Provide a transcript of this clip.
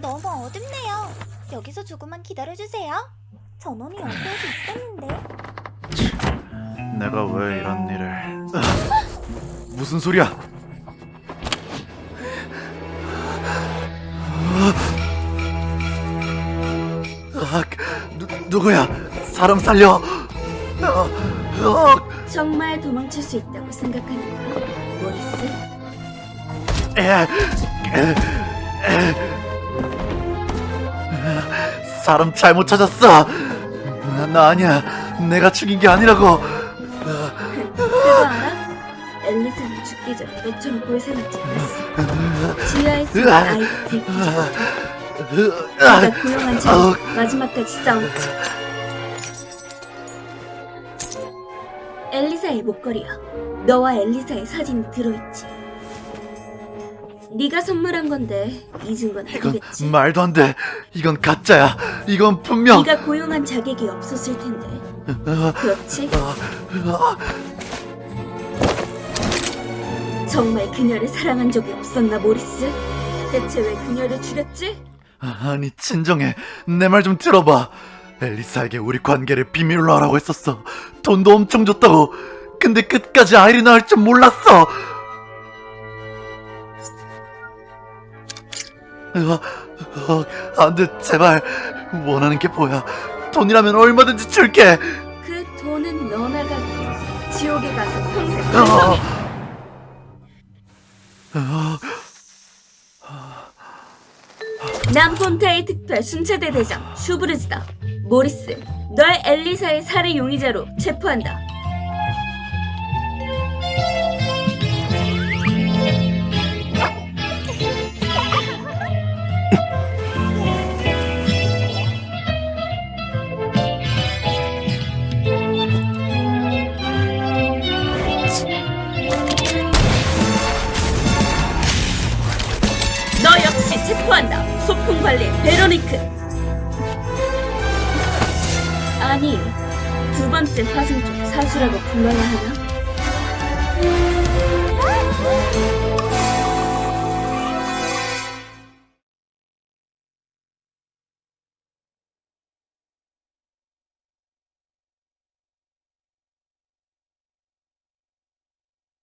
너무 어둡네요. 여기서 조금만 기다려주세요. 전원이 연결돼 있었는데. 내가 왜 이런 일을 아, 무슨 소리야 아, 누, 누구야 사람 살려 아, 아, 정말 도망칠 수 있다고 생각하는 거야? 모리스? 에, 에, 에. 사람 잘못 찾았어 나, 나 아니야 내가 죽인 게 아니라고 그거 알아? 엘리사는 죽기 전에 너처럼 고생하지 않았어. 지하에서 으아. 아이를 데리기 전부터 아, 네가 고용한 자 아, 마지막까지 싸웠지. 엘리사의 목걸이야. 너와 엘리사의 사진이 들어있지. 네가 선물한 건데 잊은 건 이건 아니겠지. 말도 안 돼. 이건 가짜야. 이건 분명. 네가 고용한 자객이 없었을 텐데. 아, 그렇지? 정말 그녀를 사랑한 적이 없었나 모리스? 대체 왜 그녀를 죽였지? 아니 진정해. 내 말 좀 들어봐. 엘리사에게 우리 관계를 비밀로 하라고 했었어. 돈도 엄청 줬다고. 근데 끝까지 아이리나 할 줄 몰랐어. 아, 아, 안 돼, 제발. 원하는 게 뭐야? 돈이라면 얼마든지 줄게. 그 돈은 너나 갖고 지옥에 가서 평생 아, 반성해. 아, 남폰타의 특별 순체대 대장 슈브르즈다. 모리스, 널 엘리사의 살해 용의자로 체포한다. 체포한다. 소풍 관리 베로니크. 아니, 두 번째 화승 쪽 사수라고 불러야 하나?